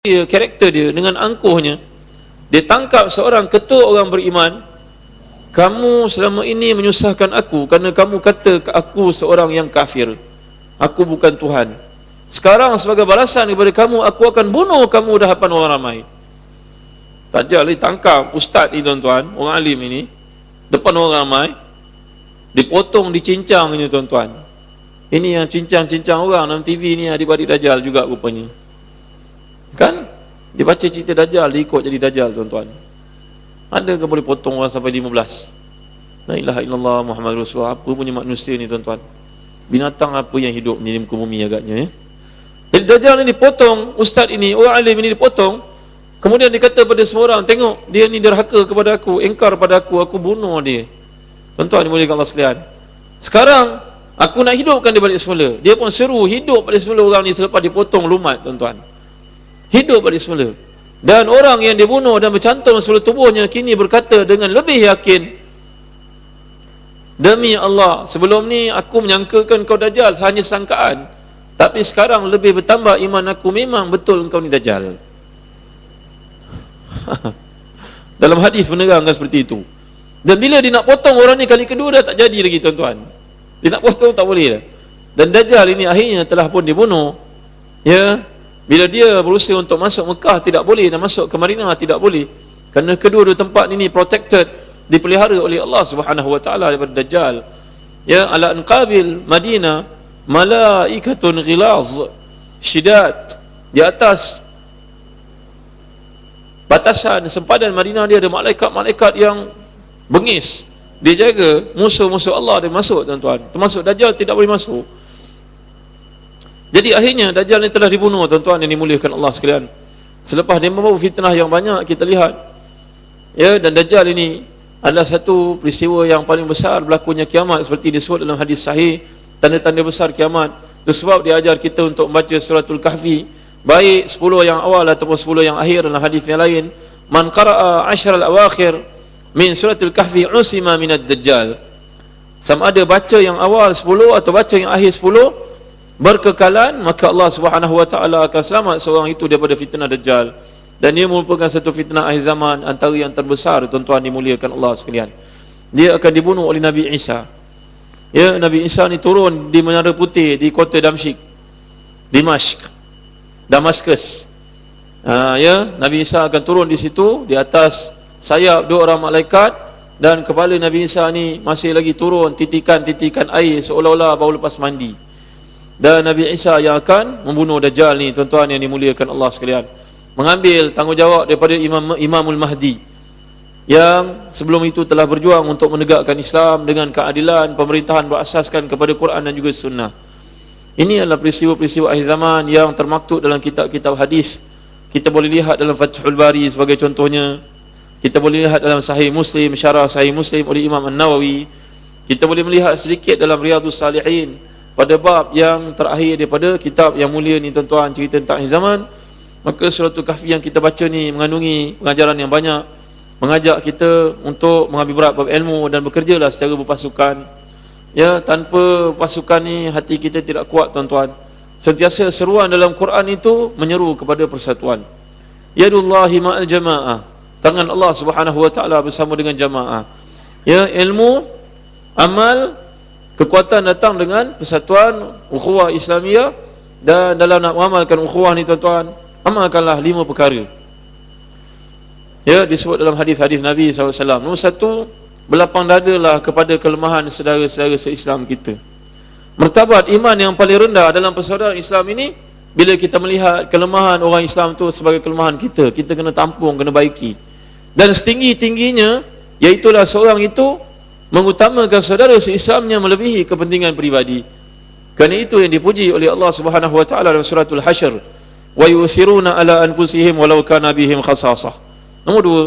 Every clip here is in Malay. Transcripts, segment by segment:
dia, karakter dia dengan angkuhnya dia tangkap seorang ketua orang beriman kamu selama ini menyusahkan aku kerana kamu kata aku seorang yang kafir. Aku bukan Tuhan. Sekarang sebagai balasan kepada kamu aku akan bunuh kamu dah hadapan orang ramai. Dajjal ditangkap ustaz ni tuan-tuan orang alim ini. Depan orang ramai dipotong dicincang ini tuan-tuan. Ini yang cincang-cincang orang dalam TV ni adik-adik Dajjal juga rupanya Kan? Dia baca cerita Dajjal, dia ikut jadi Dajjal tuan-tuan. Ada ke boleh potong orang sampai 15? La ilaha illallah Muhammad Rasulullah. Apa punya manusia ni tuan-tuan? Binatang apa yang hidup di muka bumi agaknya ya? Jadi Dajjal ni dipotong, ustaz ini, orang alim ini dipotong. Kemudian dia kata pada semua orang, tengok dia ni derhaka kepada aku, engkar pada aku, aku bunuh dia. Tuan-tuan dimuliakan Allah sekalian. Sekarang aku nak hidupkan dia balik semula. Dia pun seru hidup balik semula orang ni selepas dipotong lumat tuan-tuan hidup balik semula. Dan orang yang dibunuh dan bercantum seluruh tubuhnya kini berkata dengan lebih yakin demi Allah sebelum ni aku menyangkakan kau dajjal hanya sangkaan. Tapi sekarang lebih bertambah iman aku memang betul engkau ni dajjal. Dalam hadis menerangkan seperti itu. Dan bila dia nak potong orang ni kali kedua dah tak jadi lagi tuan-tuan. Dia nak potong tak boleh dah. Dan dajjal ini akhirnya telah pun dibunuh. Ya bila dia berusaha untuk masuk Mekah tidak boleh. Dan masuk ke Madinah tidak boleh. Kerana kedua-dua tempat ini protected, dipelihara oleh Allah Subhanahu wa taala daripada Dajjal. Ya, ala anqabil Madinah malaikatun ghilaz syidad di atas batasan sempadan Madinah. Dia ada malaikat-malaikat yang bengis. Dia jaga musuh-musuh Allah dia masuk tuan-tuan. Termasuk Dajjal tidak boleh masuk jadi akhirnya Dajjal ni telah dibunuh tuan-tuan yang dimuliakan Allah sekalian. Selepas dia membawa fitnah yang banyak kita lihat. Ya dan Dajjal ini adalah satu peristiwa yang paling besar berlakunya kiamat seperti disebut dalam hadis sahih tanda-tanda besar kiamat. Itu sebab dia ajar kita untuk membaca suratul kahfi baik 10 yang awal ataupun 10 yang akhir dalam hadis yang lain. Man qara'a 10 al-awakhir min suratul kahfi usima minad dajjal. Sama ada baca yang awal 10 atau baca yang akhir 10 berkekalan maka Allah Subhanahu wa taala akan selamat seorang itu daripada fitnah dajjal. Dan ia merupakan satu fitnah akhir zaman antara yang terbesar tuan-tuan dimuliakan Allah sekalian. Dia akan dibunuh oleh Nabi Isa. Ya Nabi Isa ni turun di Menara Putih di kota Damsyik Dimashq Damaskus. Ha, ya Nabi Isa akan turun di situ di atas sayap dua orang malaikat dan kepala Nabi Isa ni masih lagi turun titikan-titikan air seolah-olah baru lepas mandi dan Nabi Isa yang akan membunuh Dajjal ni tuan-tuan yang dimuliakan Allah sekalian. Mengambil tanggungjawab daripada Imam Imamul Mahdi yang sebelum itu telah berjuang untuk menegakkan Islam dengan keadilan pemerintahan berasaskan kepada Quran dan juga sunnah. Ini adalah peristiwa-peristiwa akhir zaman yang termaktub dalam kitab-kitab hadis. Kita boleh lihat dalam Fathul Bari sebagai contohnya. Kita boleh lihat dalam Sahih Muslim syarah Sahih Muslim oleh Imam An-Nawawi. Kita boleh melihat sedikit dalam Riyadhus Salihin pada bab yang terakhir daripada kitab yang mulia ni tuan-tuan cerita tentang akhir zaman maka suratul kahfi yang kita baca ni mengandungi pengajaran yang banyak mengajak kita untuk mengambil berat bab ilmu dan bekerjalah secara berpasukan. Ya tanpa pasukan ni hati kita tidak kuat tuan-tuan. Sentiasa seruan dalam Quran itu menyeru kepada persatuan. Yadullahi ma'al jamaah. Tangan Allah Subhanahu wa taala bersama dengan jamaah. Ya ilmu amal Kekuatan datang dengan persatuan ukhuwah Islamiyah dan dalam nak mengamalkan ukhuwah ni tuan-tuan, amalkanlah lima perkara. Ya, disebut dalam hadis-hadis Nabi SAW. Nombor satu, berlapang dadalah kepada kelemahan saudara-saudara se-Islam kita. Mertabat iman yang paling rendah dalam persaudaraan Islam ini, bila kita melihat kelemahan orang Islam tu sebagai kelemahan kita, kita kena tampung, kena baiki. Dan setinggi-tingginya, iaitulah seorang itu mengutamakan saudara seislamnya melebihi kepentingan pribadi. Kerana itu yang dipuji oleh Allah Subhanahu wa taala dalam suratul Hasyr, wa yusiruna ala anfusihim walau kana bihim khasasah. Nombor dua,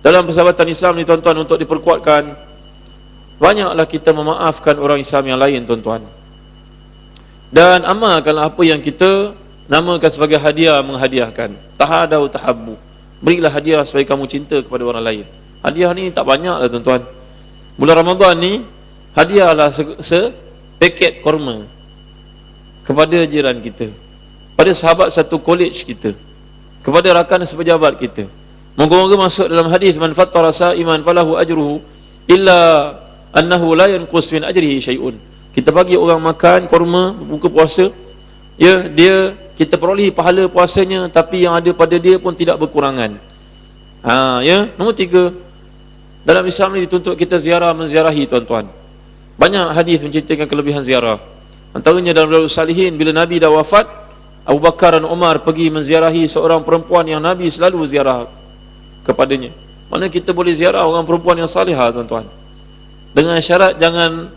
dalam persahabatan Islam ni tuan-tuan untuk diperkuatkan banyaklah kita memaafkan orang Islam yang lain tuan-tuan. Dan amalkanlah apa yang kita namakan sebagai hadiah menghadiahkan. Tahadau tahabbu. Berilah hadiah supaya kamu cinta kepada orang lain. Hadiah ni tak banyaklah tuan-tuan bulan Ramadan ni hadiahlah se, se korma kepada jiran kita. Pada sahabat satu college kita. Kepada rakan sepejabat kita. Moga-moga masuk dalam hadis man fattara sa'iman falahu ajruhu illa annahu la yanqus min ajrihi syai'un. Kita bagi orang makan kurma buka puasa ya dia kita peroleh pahala puasanya tapi yang ada pada dia pun tidak berkurangan. Ha ya nombor tiga dalam Islam ini dituntut kita ziarah menziarahi tuan-tuan banyak hadis menceritakan kelebihan ziarah antaranya dalam Riyadhus Salihin bila Nabi dah wafat Abu Bakar dan Umar pergi menziarahi seorang perempuan yang Nabi selalu ziarah kepadanya. Mana kita boleh ziarah orang perempuan yang salihah tuan-tuan. Dengan syarat jangan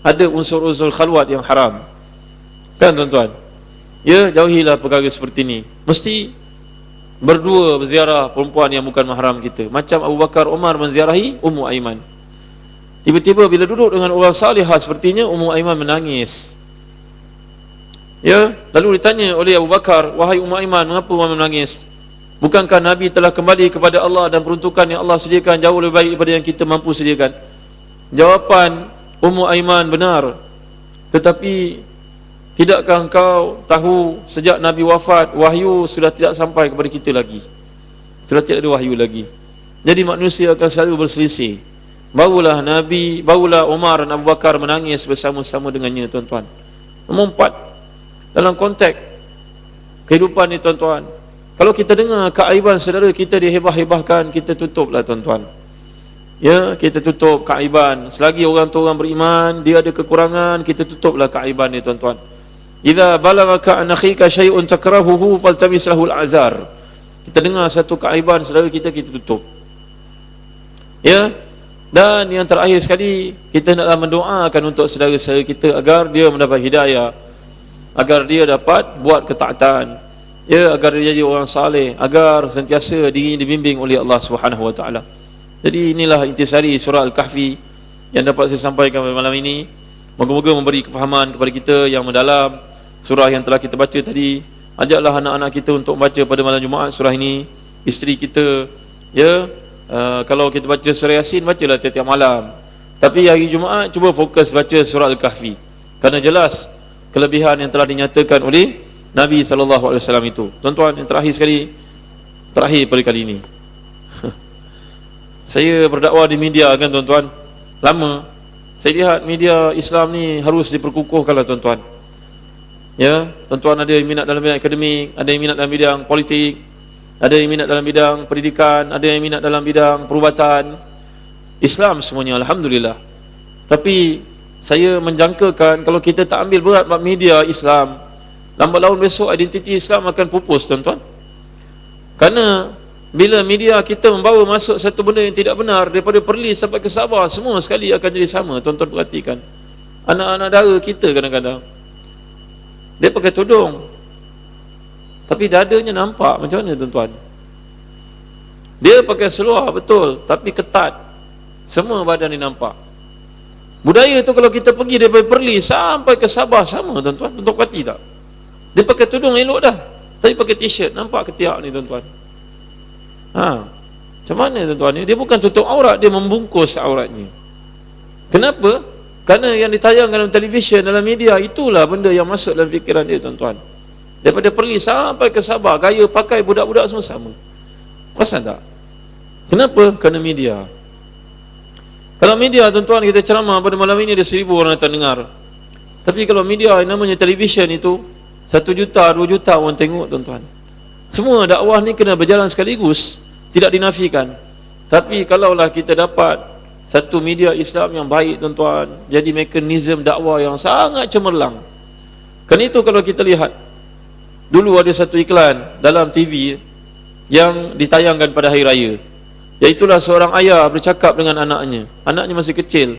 ada unsur-unsur khalwat yang haram. Kan tuan-tuan? Ya, jauhilah perkara seperti ini. Mesti berdua berziarah perempuan yang bukan mahram kita. Macam Abu Bakar Umar menziarahi Ummu Aiman. Tiba-tiba bila duduk dengan orang salihah sepertinya Ummu Aiman menangis. Ya, lalu ditanya oleh Abu Bakar, wahai Umar Iman, mengapa kamu menangis? Bukankah Nabi telah kembali kepada Allah dan peruntukan yang Allah sediakan jauh lebih baik daripada yang kita mampu sediakan? Jawapan Ummu Aiman benar. Tetapi tidakkah engkau tahu sejak Nabi wafat wahyu sudah tidak sampai kepada kita lagi? Sudah tidak ada wahyu lagi. Jadi manusia akan selalu berselisih. Barulah Nabi, barulah Umar dan Abu Bakar menangis bersama-sama dengannya tuan-tuan. Nombor empat, dalam konteks kehidupan ni tuan-tuan kalau kita dengar keaiban saudara kita dihebah-hebahkan kita tutuplah tuan-tuan ya kita tutup keaiban selagi orang tu orang beriman dia ada kekurangan kita tutuplah keaiban ni tuan-tuan idza balagaka anakhika syai'un takrahuhu faltamis lahu azar. Kita dengar satu keaiban saudara kita kita tutup. Ya? Dan yang terakhir sekali kita naklah mendoakan untuk saudara-saudara kita agar dia mendapat hidayah agar dia dapat buat ketaatan ya agar dia jadi orang saleh agar sentiasa diri dibimbing oleh Allah Subhanahu wa taala. Jadi inilah intisari surah al-kahfi yang dapat saya sampaikan pada malam ini. Moga-moga memberi kefahaman kepada kita yang mendalam surah yang telah kita baca tadi ajaklah anak-anak kita untuk baca pada malam Jumaat surah ini isteri kita ya uh, kalau kita baca surah yasin bacalah tiap-tiap malam tapi hari Jumaat cuba fokus baca surah al-kahfi kerana jelas kelebihan yang telah dinyatakan oleh Nabi wasallam itu. Tuan-tuan, yang terakhir sekali terakhir pada kali ini. saya berdakwah di media kan tuan-tuan. Lama saya lihat media Islam ni harus diperkukuhkanlah tuan-tuan. Ya, tuan-tuan ada yang minat dalam bidang akademik, ada yang minat dalam bidang politik, ada yang minat dalam bidang pendidikan, ada yang minat dalam bidang perubatan. Islam semuanya alhamdulillah. Tapi saya menjangkakan kalau kita tak ambil berat bab media Islam lambat laun besok identiti Islam akan pupus tuan-tuan kerana bila media kita membawa masuk satu benda yang tidak benar daripada perlis sampai ke Sabah semua sekali akan jadi sama tuan-tuan perhatikan anak-anak dara kita kadang-kadang dia pakai tudung tapi dadanya nampak macam mana tuan-tuan dia pakai seluar betul tapi ketat semua badan ni nampak Budaya tu kalau kita pergi daripada Perli sampai ke Sabah sama tuan-tuan. Tuan-tuan pati tak? Dia pakai tudung elok dah. Tapi pakai t-shirt. Nampak ketiak ni tuan-tuan. Ha. Macam mana tuan-tuan ni? Dia bukan tutup aurat. Dia membungkus auratnya. Kenapa? Kerana yang ditayangkan dalam televisyen, dalam media, itulah benda yang masuk dalam fikiran dia tuan-tuan. Daripada Perli sampai ke Sabah, gaya pakai budak-budak semua sama. Perasan tak? Kenapa? Kerana media. Kalau media tuan-tuan kita ceramah pada malam ini ada seribu orang datang dengar. Tapi kalau media yang namanya televisyen itu satu juta, dua juta orang tengok tuan-tuan. Semua dakwah ni kena berjalan sekaligus, tidak dinafikan. Tapi kalaulah kita dapat satu media Islam yang baik tuan-tuan, jadi mekanisme dakwah yang sangat cemerlang. Kan itu kalau kita lihat dulu ada satu iklan dalam TV yang ditayangkan pada hari raya. Iaitulah seorang ayah bercakap dengan anaknya. Anaknya masih kecil.